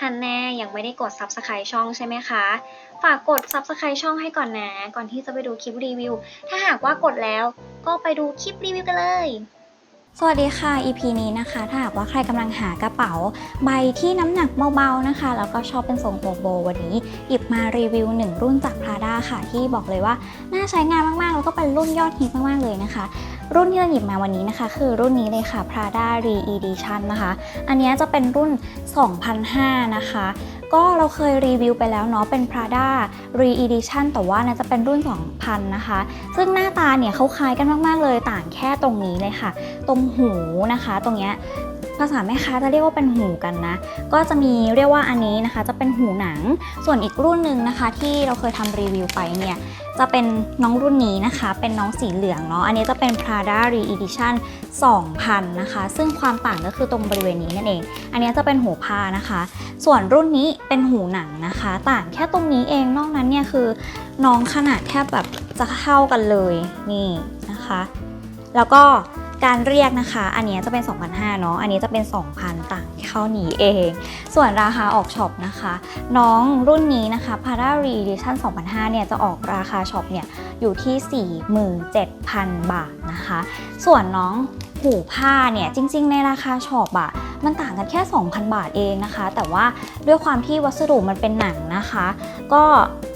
ฮันแน่ยังไม่ได้กด Subscribe ช่องใช่ไหมคะ ฝากกด Subscribe ช่องให้ก่อนนะ ก่อนที่จะไปดูคลิปรีวิว ถ้าหากว่ากดแล้วก็ไปดูคลิปรีวิวกันเลยสวัสดีค่ะ EP นี้นะคะ ถ้าหากว่าใครกำลังหากระเป๋า ใบที่น้ำหนักเบาๆนะคะ แล้วก็ชอบเป็นทรงโบโบ วันนี้หยิบมารีวิว 1 รุ่นจาก Prada ค่ะ ที่บอกเลยว่า น่าใช้งานมากๆ แล้วก็เป็นรุ่นยอดฮิตมากๆเลยนะคะ รุ่นที่เราหยิบมาวันนี้นะคะ คือรุ่นนี้เลยค่ะ Prada Re-Edition นะคะ อันนี้จะเป็นรุ่น 2005 นะคะ ก็เราเคยรีวิวไปแล้วเนาะเป็น Prada Re-Edition แต่ว่านะจะเป็นรุ่น 2000 นะคะ ซึ่งหน้าตาเนี่ยเขาคล้ายกันมาก ๆ เลยต่างแค่ตรงนี้เลยค่ะ ตรงหูนะคะ ตรงเนี้ย ภาษาแม่ค้าจะเรียกว่าเป็นหูกันนะ ก็จะมีเรียกว่าอันนี้นะคะ จะเป็นหูหนัง ส่วนอีกรุ่นหนึ่งนะคะ ที่เราเคยทำรีวิวไปเนี่ยจะเป็นน้องรุ่นนี้นะคะ เป็นน้องสีเหลืองเนาะ อันนี้จะเป็น Prada Re-Edition 2000 นะคะ ซึ่งความต่างก็คือตรงบริเวณนี้นั่นเอง อันนี้จะเป็นหูผ้านะคะ ส่วนรุ่นนี้เป็นหูหนังนะคะ ต่างแค่ตรงนี้เอง นอกนั้นเนี่ยคือน้องขนาดแทบแบบจะเท่ากันเลย นี่นะคะ แล้วก็ การเรียกนะคะ อันนี้จะเป็น 2,500เนาะ อันนี้จะเป็น 2,000 ต่างเท่านี้เอง ส่วนราคาออกช็อปนะคะ น้องรุ่นนี้นะคะ p a r a Re-Edition 2005เนี่ยจะออกราคาช็อปเนี่ยอยู่ที่ 47,000 บาทนะคะ ส่วนน้อง หูผ้าเนี่ยจริง ๆ ในราคาช็อปอะมันต่างกันแค่ 2,000 บาทเองนะคะ แต่ว่าด้วยความที่วัสดุมันเป็นหนังนะคะ ก็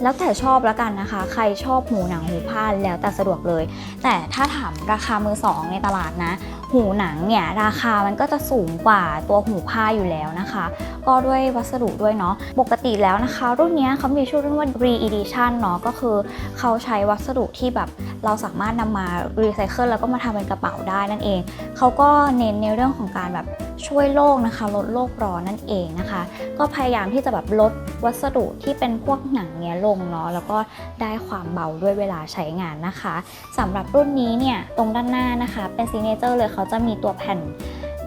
แล้วแต่ชอบแล้วกันนะคะ ใครชอบหูหนังหูผ้าแล้วแต่สะดวกเลย แต่ถ้าถามราคามือสองในตลาดนะ หูหนังเนี่ยราคามันก็จะสูงกว่าตัวหูผ้าอยู่แล้วนะคะ ก็ด้วยวัสดุด้วยเนาะปกติแล้วนะคะ รุ่นนี้เขามีชื่อเรุ่นว่า re-edition เนาะก็คือเขาใช้วัสดุที่แบบเราสามารถนำมารีไซเคิลแล้วก็มาทำเป็นกระเป๋าได้นั่นเองเขาก็เน้นในเรื่องของการแบบช่วยโลกนะคะ ลดโลกร้อนนั่นเองนะคะ ก็พยายามที่จะแบบลดวัสดุที่เป็นพวกหนังเนี้ยลงเนาะแล้วก็ได้ความเบาด้วยเวลาใช้งานนะคะสำหรับรุ่นนี้เนี่ยตรงด้านหน้านะคะ เป็นซิเนเจอร์เลยเขาาจะมีตัวแผ่น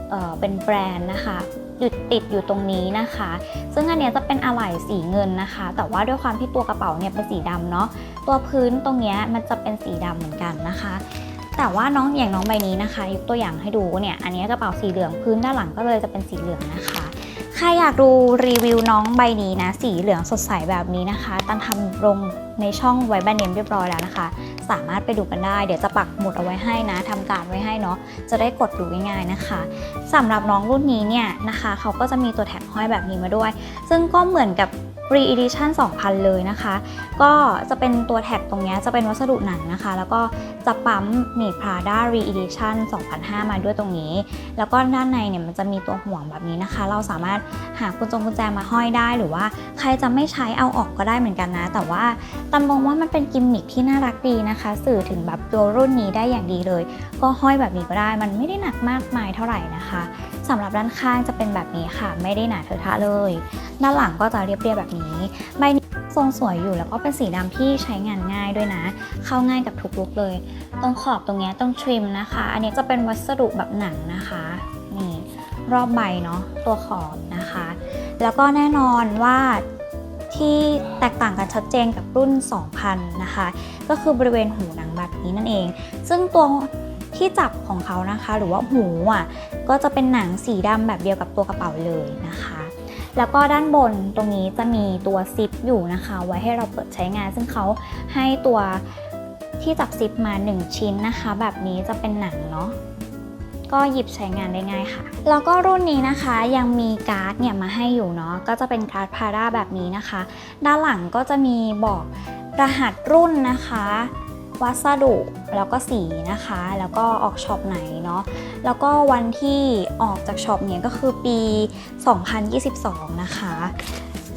เเป็นแบรนด์นะคะหยุดติดอยู่ตรงนี้นะคะ ซึ่งอันนี้จะเป็นอะไหล่สีเงินนะคะ แต่ว่าด้วยความที่ตัวกระเป๋าเนี่ยเป็นสีดำเนาะ ตัวพื้นตรงเนี้ยมันจะเป็นสีดำเหมือนกันนะคะ แต่ว่าน้องอย่างน้องใบนี้นะคะ ยกตัวอย่างให้ดูเนี่ย อันนี้กระเป๋าสีเหลืองพื้นด้านหลังก็เลยจะเป็นสีเหลืองนะคะ ใครอยากดูรีวิวน้องใบนี้นะ สีเหลืองสดใสแบบนี้นะคะ ตันทำลงในช่องไว้แบนเนมเรียบร้อยแล้วนะคะ สามารถไปดูกันได้ เดี๋ยวจะปักหมุดเอาไว้ให้นะทำการไว้ให้เนาะจะได้กดดูง่ายๆนะคะสำหรับน้องรุ่นนี้เนี่ยนะคะ เขาก็จะมีตัวแท็กห้อยแบบนี้มาด้วย ซึ่งก็เหมือนกับ Re-Edition 2000 เลยนะคะ ก็จะเป็นตัวแท็กตรงนี้จะเป็นวัสดุหนังนะคะ แล้วก็จะปั๊มหนี่ Prada Re-Edition 2005 มาด้วยตรงนี้ แล้วก็ด้านในเนี่ยมันจะมีตัวห่วงแบบนี้นะคะ เราสามารถหากุญจงกุญแจมาห้อยได้หรือว่าใครจะไม่ใช้เอาออกก็ได้เหมือนกันนะ แต่ว่าตำมองว่ามันเป็นกิมมิคที่น่ารักดีนะคะ สื่อถึงแบบตัวรุ่นนี้ได้อย่างดีเลย ก็ห้อยแบบนี้ก็ได้ มันไม่ได้หนักมากมายเท่าไหร่นะคะสำหรับด้านข้างจะเป็นแบบนี้ค่ะ ไม่ได้หนาเทอะทะเลย ด้านหลังก็จะเรียบๆแบบนี้ ใบนี้ทรงสวยอยู่แล้วก็เป็นสีดำที่ใช้งานง่ายด้วยนะ เข้าง่ายกับทุกลุกเลย ตรงขอบตรงเนี้ยตรงทริมนะคะ อันนี้จะเป็นวัสดุแบบหนังนะคะนี่รอบใบเนาะตัวขอบนะคะ แล้วก็แน่นอนว่าที่แตกต่างกันชัดเจนกับรุ่น 2000 นะคะ ก็คือบริเวณหูหนังแบบนี้นั่นเอง ซึ่งตัวที่จับของเขานะคะ หรือว่าหูอะก็จะเป็นหนังสีดำแบบเดียวกับตัวกระเป๋าเลยนะคะ แล้วก็ด้านบนตรงนี้จะมีตัวซิปอยู่นะคะ ไว้ให้เราเปิดใช้งาน ซึ่งเขาให้ตัวที่จับซิปมา 1 ชิ้นนะคะ แบบนี้จะเป็นหนังเนาะก็หยิบใช้งานได้ง่ายค่ะ แล้วก็รุ่นนี้นะคะยังมีการ์ดเนี่ยมาให้อยู่เนาะ ก็จะเป็นการ์ดพาราแบบนี้นะคะ ด้านหลังก็จะมีบอกรหัสรุ่นนะคะ วัสดุแล้วก็สีนะคะ แล้วก็ออกช็อปไหนเนาะแล้วก็วันที่ออกจากช็อปเนี่ยก็คือปี 2022 นะคะ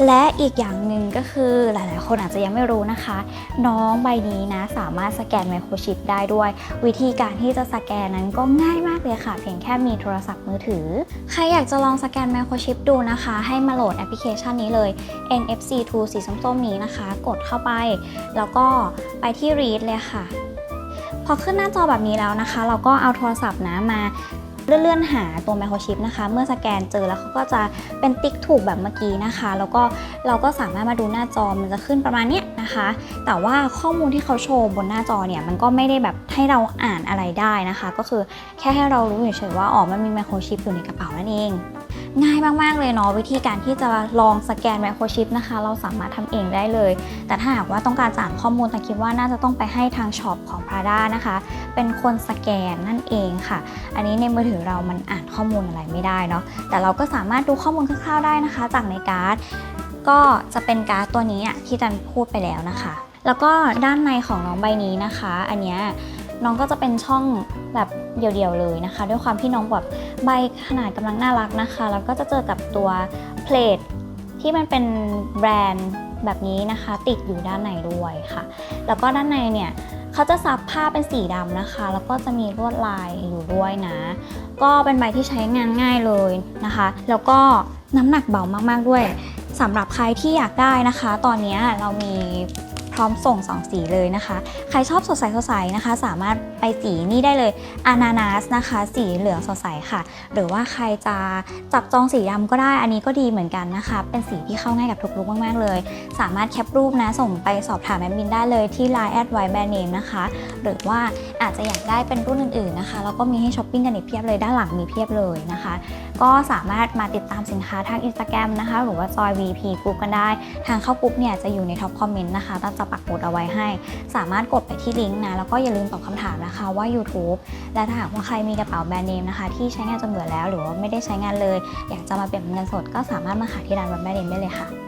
และอีกอย่างหนึ่งก็คือหลายๆ คนอาจจะยังไม่รู้นะคะ น้องใบนี้นะสามารถสแกนไมโครชิปได้ด้วย วิธีการที่จะสแกนนั้นก็ง่ายมากเลยค่ะ เพียงแค่มีโทรศัพท์มือถือ ใครอยากจะลองสแกนไมโครชิปดูนะคะ ให้มาโหลดแอปพลิเคชันนี้เลย NFC 2สีส้มๆนี้นะคะ กดเข้าไป แล้วก็ไปที่ read เลยค่ะ พอขึ้นหน้าจอแบบนี้แล้วนะคะ เราก็เอาโทรศัพท์นะมา เลื่อนหาตัวไมโครชิปนะคะ เมื่อสแกนเจอแล้วเขาก็จะเป็นติ๊กถูกแบบเมื่อกี้นะคะ แล้วก็เราก็สามารถมาดูหน้าจอมันจะขึ้นประมาณนี้นะคะ แต่ว่าข้อมูลที่เขาโชว์บนหน้าจอเนี่ยมันก็ไม่ได้แบบให้เราอ่านอะไรได้นะคะ ก็คือแค่ให้เรารู้เฉยๆว่าอ๋อมันมีไมโครชิปอยู่ในกระเป๋านั่นเอง ง่ายมากๆเลยเนาะวิธีการที่จะลองสแกนไมโครชิปนะคะ เราสามารถทำเองได้เลย แต่ถ้าหากว่าต้องการจะอ่านข้อมูลแต่คิดว่าน่าจะต้องไปให้ทางช็อปของ Prada นะคะ เป็นคนสแกนนั่นเองค่ะ อันนี้ในมือถือเรามันอ่านข้อมูลอะไรไม่ได้เนาะแต่เราก็สามารถดูข้อมูลคร่าวๆได้นะคะ จากในการ์ดก็จะเป็นการ์ดตัวนี้อะที่จันพูดไปแล้วนะคะ แล้วก็ด้านในของน้องใบนี้นะคะ อันเนี้ย น้องก็จะเป็นช่องแบบเดี่ยวๆเลยนะคะ ด้วยความที่น้องแบบใบขนาดกำลังน่ารักนะคะ แล้วก็จะเจอกับตัวเพลทที่มันเป็นแบรนด์แบบนี้นะคะ ติดอยู่ด้านในด้วยค่ะ แล้วก็ด้านในเนี่ยเขาจะซับผ้าเป็นสีดำนะคะ แล้วก็จะมีลวดลายอยู่ด้วยนะ ก็เป็นใบที่ใช้งานง่ายเลยนะคะ แล้วก็น้ำหนักเบามากๆด้วยสำหรับใครที่อยากได้นะคะ ตอนนี้เรามี ร้อมส่ง 2 สีเลยนะคะ ใครชอบสดใสสดใสนะคะ สามารถไปสีนี่ได้เลยอานานาสนะคะ สีเหลืองสดใสค่ะ หรือว่าใครจะจับจองสีดำก็ได้ อันนี้ก็ดีเหมือนกันนะคะ เป็นสีที่เข้าง่ายกับทุกลุกมากๆเลย สามารถแคปรูปนะส่งไปสอบถามแอดมินได้เลยที่ Line แอดไวแบรนด์เนมนะคะ หรือว่าอาจจะอยากได้เป็นรุ่นอื่นๆนะคะแล้วก็มีให้ช้อปปิ้งกันอีกเพียบเลยด้านหลังมีเพียบเลยนะคะ ก็สามารถมาติดตามสินค้าทาง Instagram นะคะ หรือว่าจอย VP กรุ๊ปกันได้ ทางเข้ากรุ๊ปเนี่ยจะอยู่ในท็อปคอมเมนต์นะคะตั้งจะปักหมุดเอาไว้ให้ สามารถกดไปที่ลิงก์นะ แล้วก็อย่าลืมตอบคำถามนะคะว่า YouTube และถ้าหากว่าใครมีกระเป๋าแบรนด์เนมนะคะ ที่ใช้งานจนเบื่อแล้ว หรือว่าไม่ได้ใช้งานเลย อยากจะมาเปลี่ยนเป็นเงินสดก็สามารถมาหาที่ร้านแบรนด์เนมได้เลยค่ะ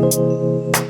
Thank you.